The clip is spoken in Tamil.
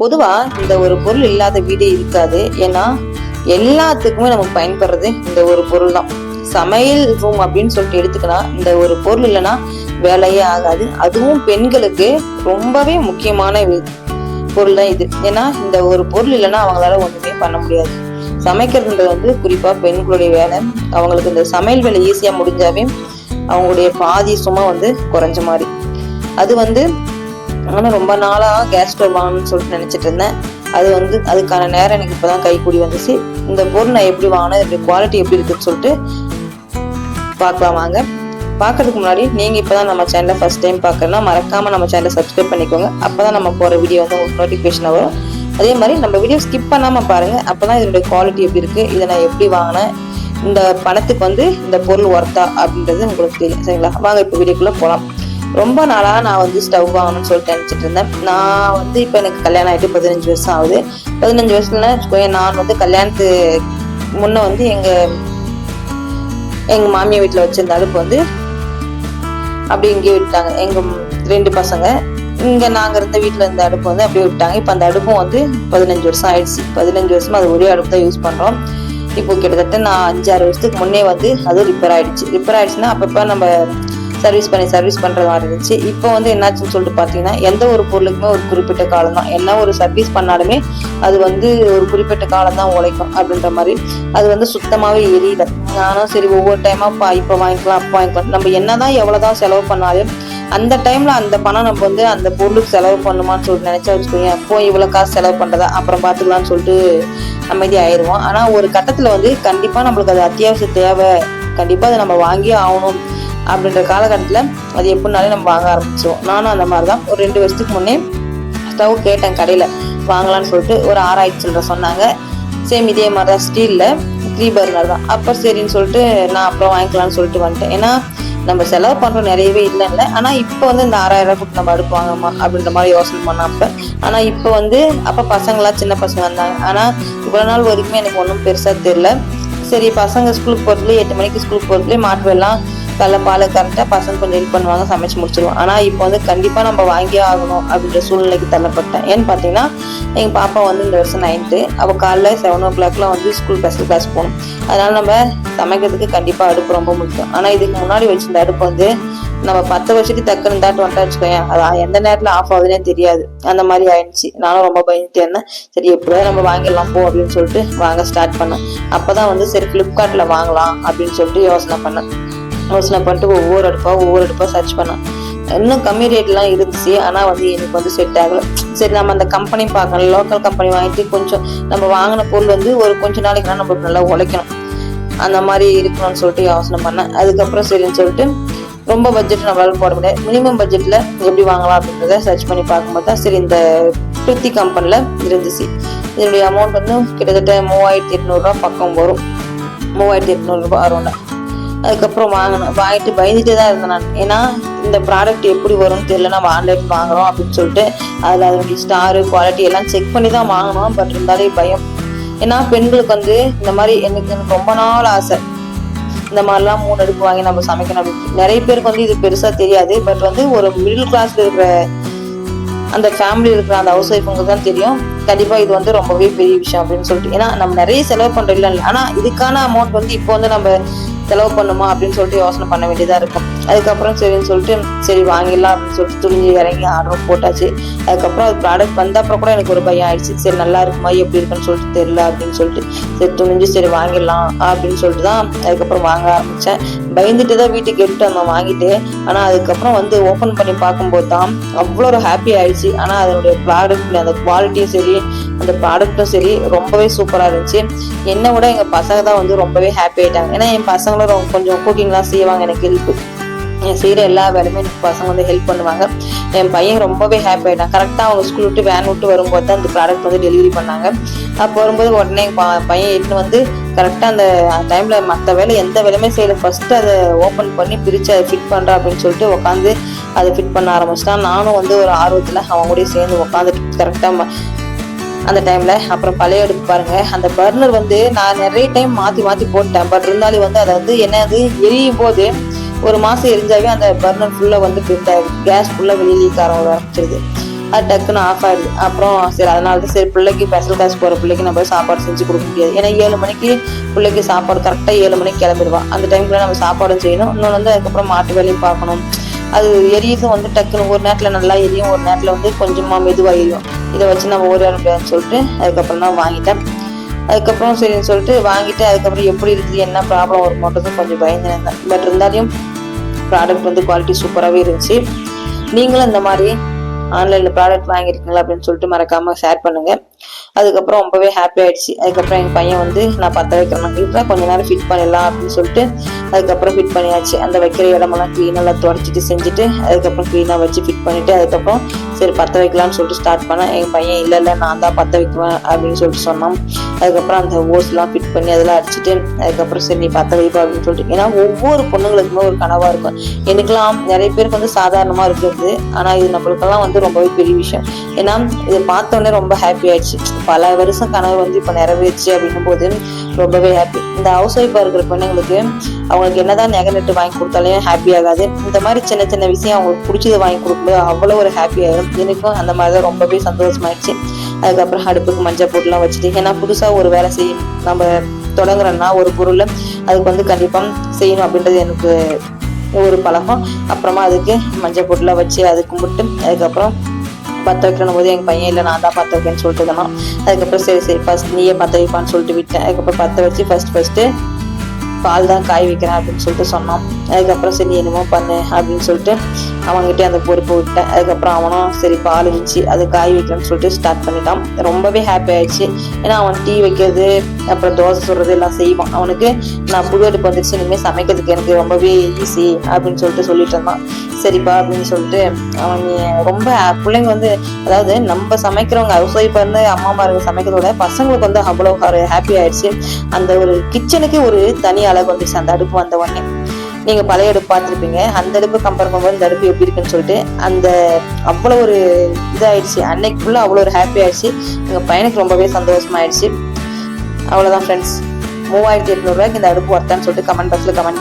பொதுவாக இந்த ஒரு பொருள் இல்லாத வீடே இருக்காது. ஏன்னா எல்லாத்துக்குமே நமக்கு பயன்படுறது இந்த ஒரு பொருள் தான் சமையல் ரூம் அப்படின்னு சொல்லிட்டு எடுத்துக்கினா இந்த ஒரு பொருள் இல்லைன்னா வேலையே ஆகாது. அதுவும் பெண்களுக்கு ரொம்பவே முக்கியமான பொருள் தான் இது. ஏன்னா இந்த ஒரு பொருள் இல்லைன்னா அவங்களால ஒன்றுமே பண்ண முடியாது. சமைக்கிறதுன்றது வந்து குறிப்பாக பெண்களுடைய வேலை. அவங்களுக்கு இந்த சமையல் வேலை ஈஸியாக முடிஞ்சாவே அவங்களுடைய பாதி சுமை வந்து குறைஞ்ச மாதிரி. அது வந்து ஆனால் ரொம்ப நாளாக கேஸ் ஸ்டவ் வாங்கணும்னு சொல்லிட்டு நினச்சிட்டு இருந்தேன். அது வந்து அதுக்கான நேரம் எனக்கு இப்போ தான் கைக்கூடி வந்துச்சு. இந்த பொருள் நான் எப்படி வாங்கினேன் இதோட குவாலிட்டி எப்படி இருக்குன்னு சொல்லிட்டு பார்க்கலாம் வாங்க. பார்க்கறதுக்கு முன்னாடி நீங்கள் இப்போ தான் நம்ம சேனலை ஃபஸ்ட் டைம் பார்க்கறனா மறக்காமல் நம்ம சேனலை சப்ஸ்கிரைப் பண்ணிக்கோங்க. அப்போ தான் நம்ம போகிற வீடியோ வந்து உங்களுக்கு நோட்டிஃபிகேஷன் வரும். அதே மாதிரி நம்ம வீடியோ ஸ்கிப் பண்ணாமல் பாருங்கள் அப்போ தான் இதனுடைய குவாலிட்டி எப்படி இருக்குது இதை நான் எப்படி வாங்கினேன் இந்த பணத்துக்கு வந்து இந்த பொருள் ஒர்த்தா அப்படின்றது உங்களுக்கு தெரியும். சரிங்களா? வாங்க இப்போ வீடியோக்குள்ளே போகலாம் ரொம்ப நாளாக நான் வந்து ஸ்டவ் வாங்கணும்னு சொல்லிட்டு நினச்சிட்டு இருந்தேன். நான் வந்து இப்போ எனக்கு கல்யாணம் ஆகிட்டு பதினஞ்சு வருஷம் ஆகுது. பதினஞ்சு வருஷத்துல வச்சுக்கோங்க நான் வந்து கல்யாணத்து முன்னே வந்து எங்கள் எங்கள் மாமியார் வீட்டில் வச்சிருந்த அடுப்பு வந்து அப்படி இங்கேயே விட்டாங்க. எங்கள் ரெண்டு பசங்க. இங்கே நாங்கள் இருந்த வீட்டில் இருந்த அடுப்பு வந்து அப்படியே விட்டாங்க. இப்போ அந்த அடுப்பும் வந்து பதினஞ்சு வருஷம் ஆயிடுச்சு. பதினஞ்சு வருஷமா அது ஒரே அடுப்பு தான் யூஸ் பண்ணுறோம் இப்போ கிட்டத்தட்ட நான் அஞ்சாறு வருஷத்துக்கு முன்னே வந்து அது ரிப்பேர் ஆயிடுச்சு. ரிப்பேர் ஆயிடுச்சுன்னா அப்பப்போ நம்ம சர்வீஸ் பண்ணி சர்வீஸ் பண்ணுற மாதிரி இருந்துச்சு. இப்போ வந்து என்னாச்சுன்னு சொல்லிட்டு பார்த்தீங்கன்னா எந்த ஒரு பொருளுக்குமே ஒரு குறிப்பிட்ட காலம் தான். என்ன ஒரு சர்வீஸ் பண்ணாலுமே அது வந்து ஒரு குறிப்பிட்ட காலம் தான் உழைக்கும் அப்படின்ற மாதிரி. அது வந்து சுத்தமாகவே எரியல. நானும் சரி ஒவ்வொரு டைமாக பா இப்போ வாங்கிக்கலாம் அப்போ வாங்கிக்கலாம். நம்ம என்னதான் எவ்வளோதான் செலவு பண்ணாலும் அந்த டைம்ல அந்த பணம் நம்ம வந்து அந்த பொருளுக்கு செலவு பண்ணுமான்னு சொல்லிட்டு நினைச்சா வச்சுக்கோங்க அப்போ இவ்வளோ காசு செலவு பண்றதா? அப்புறம் பார்த்துக்கலாம்னு சொல்லிட்டு அமைதி ஆயிடுவோம். ஆனால் ஒரு கட்டத்தில் வந்து கண்டிப்பாக நம்மளுக்கு அது அத்தியாவசிய தேவை. கண்டிப்பாக அதை நம்ம வாங்கியே ஆகணும். அப்படின்ற காலகட்டத்தில் அது எப்படினாலும் நம்ம வாங்க ஆரம்பிச்சிடுவோம் நானும் அந்த மாதிரி தான் ஒரு ரெண்டு வருஷத்துக்கு முன்னே ஸ்டவ் கேட்டேன் கடையில். வாங்கலான்னு சொல்லிட்டு ஒரு ஆறாயிரத்தி சில்லற சொன்னாங்க. சேம் இதே மாதிரி தான் ஸ்டீலில் த்ரீ பர்னர் தான். அப்போ சரின்னு சொல்லிட்டு நான் அப்புறம் வாங்கிக்கலாம்னு சொல்லிட்டு வந்துட்டேன். ஏன்னா நம்ம செலவு பண்ணுறோம் நிறையவே இல்லை இல்லை ஆனால் இப்போ வந்து இந்த ஆறாயிரம் ரூபாய் கொடுத்து நம்ம அடுப்பு வாங்கம்மா அப்படின்ற மாதிரி யோசனை பண்ணோம் அப்போ ஆனால் இப்போ வந்து அப்போ பசங்களாம் சின்ன பசங்க வந்தாங்க. ஆனால் இவ்வளோ நாள் வரைக்குமே எனக்கு ஒன்றும் பெருசாக தெரில சரி பசங்க ஸ்கூலுக்கு போகிறதுலேயே எட்டு மணிக்கு ஸ்கூலுக்கு போகிறதுலேயே மாட்டு கடல பால் கரெக்டாக பசங்க கொஞ்சம் ஹெல்ப் பண்ணுவாங்க சமைச்சு முடிச்சிருவோம் ஆனால் இப்போ வந்து கண்டிப்பாக நம்ம வாங்கியே ஆகணும் அப்படின்ற சூழ்நிலைக்கு தள்ளப்பட்டேன். ஏன்னு பார்த்தீங்கன்னா எங்கள் பாப்பா வந்து இந்த வருஷம் நைன்த்து அவள் காலைல செவன் ஓ கிளாக்லாம் வந்து ஸ்கூல் ஸ்பெஷல் கிளாஸ் போகணும். அதனால நம்ம சமைக்கிறதுக்கு கண்டிப்பாக அடுப்பு ரொம்ப முக்கியம். ஆனால் இதுக்கு முன்னாடி வச்சிருந்த அடுப்பு வந்து நம்ம பத்து வருஷத்துக்கு தக்கன்னு தாட்டு வந்துட்டா வச்சுக்கோயேன். அது எந்த நேரத்தில் ஆஃப் ஆகுதுன்னே தெரியாது. அந்த மாதிரி ஆயிடுச்சு. நானும் ரொம்ப பயந்துட்டே இருந்தேன். சரி எப்படியாவது நம்ம வாங்கிடலாம் போ அப்படின்னு சொல்லிட்டு வாங்க ஸ்டார்ட் பண்ணேன். அப்போ தான் வந்து சரி ஃப்ளிப்கார்ட்டில் வாங்கலாம் அப்படின்னு சொல்லிட்டு யோசனை பண்ணேன். யோசனை பண்ணிட்டு ஒவ்வொரு அடுப்பாக ஒவ்வொரு அடுப்பாக சர்ச் பண்ணேன். இன்னும் கம்மி ரேட்லாம் இருந்துச்சு. ஆனால் வந்து எனக்கு வந்து செட் ஆகலை. சரி நம்ம அந்த கம்பெனி பார்க்கலாம். லோக்கல் கம்பெனி வாங்கிட்டு கொஞ்சம் நம்ம வாங்கின பொருள் வந்து ஒரு கொஞ்ச நாளைக்குலாம் நம்மளுக்கு நல்லா உழைக்கணும். அந்த மாதிரி இருக்கணும்னு சொல்லிட்டு யோசனை பண்ணேன். அதுக்கப்புறம் சரின்னு சொல்லிட்டு ரொம்ப பட்ஜெட் நம்மளால போட முடியாது. மினிமம் பட்ஜெட்டில் எப்படி வாங்கலாம் அப்படின்றத சர்ச் பண்ணி பார்க்கும்போது தான் சரி இந்த ப்ரித்தி கம்பெனியில் இருந்துச்சு. இதனுடைய அமௌண்ட் வந்து கிட்டத்தட்ட மூவாயிரத்தி எட்நூறுரூவா பக்கம் வரும். மூவாயிரத்தி எட்நூறுரூபா அரௌண்டா அதுக்கப்புறம் வாங்கினேன் வாங்கிட்டு பயந்துட்டே தான் இருந்தேன் நான். ஏன்னா இந்த ப்ராடக்ட் எப்படி வரும்னு தெரியல. நம்ம ஆன்லைன் வாங்குறோம் அப்படின்னு சொல்லிட்டு அதில் அதனுடைய ஸ்டாரு குவாலிட்டி எல்லாம் செக் பண்ணி தான் வாங்கினோம். பட் இருந்தாலே பயம். ஏன்னா பெண்களுக்கு வந்து இந்த மாதிரி எனக்கு எனக்கு ரொம்ப நாள் ஆசை. இந்த மாதிரிலாம் மூணு அடுப்பு வாங்கி நம்ம சமைக்கணும் அப்படின்னு. நிறைய பேருக்கு வந்து இது பெருசாக தெரியாது. பட் வந்து ஒரு மிடில் கிளாஸில் இருக்கிற அந்த ஃபேமிலி இருக்கிற அந்த ஹவுஸ் ஒய்ஃபுங்களுக்கு தான் தெரியும். கண்டிப்பாக இது வந்து ரொம்பவே பெரிய விஷயம் அப்படின்னு சொல்லிட்டு. ஏன்னா நம்ம நிறைய செலவு பண்ணுறோம் இல்லை ஆனால் இதுக்கான அமௌண்ட் வந்து இப்போ வந்து நம்ம செலவு பண்ணுமா அப்படின்னு சொல்லிட்டு யோசனை பண்ண வேண்டியதாக இருக்கும். அதுக்கப்புறம் சரின்னு சொல்லிட்டு சரி வாங்கிடலாம் அப்படின்னு சொல்லிட்டு துணிஞ்சு இறங்கி ஆர்டர் போட்டாச்சு. அதுக்கப்புறம் அது ப்ராடக்ட் வந்த அப்புறம் கூட எனக்கு ஒரு பயம் ஆயிடுச்சு. சரி நல்லா இருக்குமா? எப்படி இருக்குன்னு சொல்லிட்டு தெரியல அப்படின்னு சொல்லிட்டு. சரி துணிஞ்சு சரி வாங்கிடலாம் அப்படின்னு சொல்லிட்டு தான் அதுக்கப்புறம் வாங்க ஆரம்பித்தேன் பயந்துட்டு தான் வீட்டுக்கு எடுத்து நம்ம வாங்கிட்டு. ஆனால் அதுக்கப்புறம் வந்து ஓப்பன் பண்ணி பார்க்கும்போது தான் அவ்வளோ ஒரு ஹாப்பி ஆயிடுச்சு. ஆனால் அதனுடைய ப்ராடக்ட் அந்த குவாலிட்டியும் சரி அந்த ப்ராடக்ட்டும் சரி ரொம்பவே சூப்பராக இருந்துச்சு. என்னை விட எங்கள் பசங்க தான் வந்து ரொம்பவே ஹாப்பி ஆயிட்டாங்க. ஏன்னா என் பசங்களும் கொஞ்சம் குக்கிங்லாம் செய்வாங்க எனக்கு ஹெல்ப் என் செய்கிற எல்லா வேலையுமே எனக்கு பசங்க வந்து ஹெல்ப் பண்ணுவாங்க. என் பையன் ரொம்பவே ஹாப்பி ஆகிட்டான் கரெக்டாக அவங்க ஸ்கூல் விட்டு வேன் விட்டு வரும்போது தான் அந்த ப்ராடக்ட் வந்து டெலிவரி பண்ணாங்க. அப்போ வரும்போது உடனே ப- பையன் எடுத்துன்னு வந்து கரெக்டாக அந்த டைமில் மற்ற வேலை எந்த வேலையுமே செய்யல. ஃபஸ்ட்டு அதை ஓப்பன் பண்ணி பிரித்து அதை ஃபிட் பண்ணுறா அப்படின்னு சொல்லிட்டு உட்காந்து அதை ஃபிட் பண்ண ஆரம்பிச்சிட்டான். நானும் வந்து ஒரு ஆர்வத்தில் அவங்க கூட சேர்ந்து உட்காந்துட்டு கரெக்டாக அந்த டைமில் அப்புறம் பழைய எடுப்பு பாருங்க. அந்த பர்னர் வந்து நான் நிறைய டைம் மாற்றி மாற்றி போட்டேன் பட் இருந்தாலும் வந்து அதை வந்து என்னது எரியும் போது ஒரு மாதம் எரிஞ்சாவே அந்த பர்னர் ஃபுல்லாக வந்து கேஸ் ஃபுல்லாக வெளியே லீக் ஆர ஆரம்பிச்சிருது. அது டக்குன்னு ஆஃப் ஆயிடுது. அப்புறம் சரி அதனால தான் சரி பிள்ளைக்கு ஸ்பெஷல் கிளாஸ் போகிற பிள்ளைக்கு நம்ம சாப்பாடு செஞ்சு கொடுக்க முடியாது. ஏன்னா ஏழு மணிக்கு பிள்ளைக்கு சாப்பாடு கரெக்டாக ஏழு மணிக்கு கிளம்பிடுவான் அந்த டைம்ல நம்ம சாப்பாடும் செய்யணும். இன்னொன்று வந்து அதுக்கப்புறம் மாட்டு வேலையும் பார்க்கணும். அது எரியதும் வந்து டக்குன்னு ஒரு நேரத்தில் நல்லா எரியும். ஒரு நேரத்தில் வந்து கொஞ்சமாக மெதுவாக எரியும். இதை வச்சு நம்ம ஒரு முடியாதுன்னு சொல்லிட்டு அதுக்கப்புறம் தான் வாங்கிட்டேன். அதுக்கப்புறம் சரின்னு சொல்லிட்டு வாங்கிட்டு அதுக்கப்புறம் எப்படி இருக்குது என்ன ப்ராப்ளம் வருமோன்றதும் கொஞ்சம் பயந்து இருந்தேன். பட் இருந்தாலும் ப்ராடக்ட் வந்து குவாலிட்டி சூப்பராகவே இருந்துச்சு. நீங்களும் இந்த மாதிரி ஆன்லைனில் ப்ராடக்ட் வாங்கியிருக்கீங்களா அப்படின்னு சொல்லிட்டு மறக்காமல் ஷேர் பண்ணுங்கள் அதுக்கப்புறம் ரொம்பவே ஹாப்பி ஆயிடுச்சு. அதுக்கப்புறம் எங்கள் பையன் வந்து நான் பற்ற வைக்கிறேன் வீட்டில் கொஞ்ச நேரம் ஃபிட் பண்ணிடலாம் அப்படின்னு சொல்லிட்டு அதுக்கப்புறம் ஃபிட் பண்ணியாச்சு. அந்த வைக்கிற இடமெல்லாம் க்ளீனெல்லாம் துடைச்சிட்டு செஞ்சுட்டு அதுக்கப்புறம் க்ளீனாக வச்சு ஃபிட் பண்ணிவிட்டு அதுக்கப்புறம் சரி பற்ற வைக்கலாம்னு சொல்லிட்டு ஸ்டார்ட் பண்ணேன். என் பையன் இல்லை இல்லை நான் தான் பற்ற வைக்குவேன் அப்படின்னு சொல்லிட்டு சொன்னான். அதுக்கப்புறம் அந்த ஓஸ்லாம் ஃபிட் பண்ணி அதெல்லாம் அடிச்சுட்டு அதுக்கப்புறம் சரி நீ பற்ற வைப்பா அப்படின்னு சொல்லிட்டு. ஏன்னா ஒவ்வொரு பொண்ணுங்களுக்குமே ஒரு கனவாக இருக்கும். எனக்குலாம் நிறைய பேருக்கு வந்து சாதாரணமாக இருக்கிறது. ஆனால் இது நம்மளுக்கெல்லாம் வந்து ரொம்பவே பெரிய விஷயம். ஏன்னா இதை பார்த்தோன்னே ரொம்ப ஹாப்பி ஆயிடுச்சு. பல வருஷம் கனவு வந்து இப்போ நிறைவேறுச்சு அப்படின்னும் போது ரொம்பவே ஹாப்பி இந்த ஹவுஸ் ஒய்ஃபாக இருக்கிற பெண்ணுங்களுக்கு அவங்களுக்கு என்னதான் நெகை நெட்டு வாங்கி கொடுத்தாலும் ஹாப்பி ஆகாது. இந்த மாதிரி சின்ன சின்ன விஷயம் அவங்களுக்கு பிடிச்சதை வாங்கி கொடுக்கும்போது அவ்வளோ ஒரு ஹாப்பி ஆயிடும் எனக்கும் அந்த மாதிரி தான் ரொம்பவே சந்தோஷமாயிடுச்சு. அதுக்கப்புறம் அடுப்புக்கு மஞ்சள் போட்டுலாம் வச்சுட்டு ஏன்னா புதுசாக ஒரு வேலை செய்யும் நம்ம தொடங்குறோன்னா ஒரு பொருளை அதுக்கு வந்து கண்டிப்பாக செய்யணும் அப்படின்றது எனக்கு ஒரு பழக்கம். அப்புறமா அதுக்கு மஞ்சள் பொருளாக வச்சு அது கும்பிட்டு அதுக்கப்புறம் பற்ற வைக்கணும் போது எங்கள் பையன் இல்லை நான் தான் பற்ற வைக்கேன்னு சொல்லிட்டு இருந்தான். அதுக்கப்புறம் சரி சரி ஃபர்ஸ்ட் நீயே பற்ற வைப்பான்னு சொல்லிட்டு விட்டேன். அதுக்கப்புறம் பற்ற வச்சு ஃபர்ஸ்ட் ஃபர்ஸ்ட்டு பால் தான் காய் வைக்கிறேன் அப்படின்னு சொல்லிட்டு சொன்னான். அதுக்கப்புறம் சரி என்னமோ பண்ணு அப்படின்னு சொல்லிட்டு அவங்ககிட்ட அந்த பொறுப்பு விட்டேன். அதுக்கப்புறம் அவனும் சரி பால் வச்சு அது காய் வைக்கிறேன்னு சொல்லிட்டு ஸ்டார்ட் பண்ணிட்டான். ரொம்பவே ஹாப்பி ஆயிடுச்சு. ஏன்னா அவன் டீ வைக்கிறது அப்புறம் தோசை சுடுறது எல்லாம் செய்வான். அவனுக்கு நான் புது அடுப்பு வந்துருச்சு இனிமேல் சமைக்கிறதுக்கு எனக்கு ரொம்பவே ஈஸி அப்படின்னு சொல்லிட்டு சொல்லிட்டு இருந்தான். சரிப்பா அப்படின்னு சொல்லிட்டு அவன் நீ ரொம்ப பிள்ளைங்க வந்து அதாவது நம்ம சமைக்கிறவங்க ஹவுஸ் ஒய்ஃபாக இருந்து அம்மா அம்மாருங்க சமைக்கிறதோட பசங்களுக்கு வந்து அவ்வளோ ஒரு ஹாப்பி ஆயிடுச்சு. அந்த ஒரு கிச்சனுக்கே ஒரு தனி அழகு வந்துச்சு அந்த அடுப்பு வந்த உடனே. நீங்க பழைய அடுப்பு பார்த்துருப்பீங்க. அந்த அடுப்பு கம்பேர் பண்ணும்போது இந்த அடுப்பு எப்படி இருக்குன்னு சொல்லிட்டு அந்த அவ்வளோ ஒரு இதாயிடுச்சு. அன்னைக்கு ஃபுல்லாக அவ்வளோ ஒரு ஹாப்பி ஆயிடுச்சு. எங்கள் பையனுக்கு ரொம்பவே சந்தோஷமாயிடுச்சு. அவ்வளோதான் ஃப்ரெண்ட்ஸ் மூவாயிரத்தி எட்நூறுவாய்க்கு இந்த அடுப்பு ஒர்த்தான்னு சொல்லிட்டு கமெண்ட் பாக்ஸில் கமெண்ட்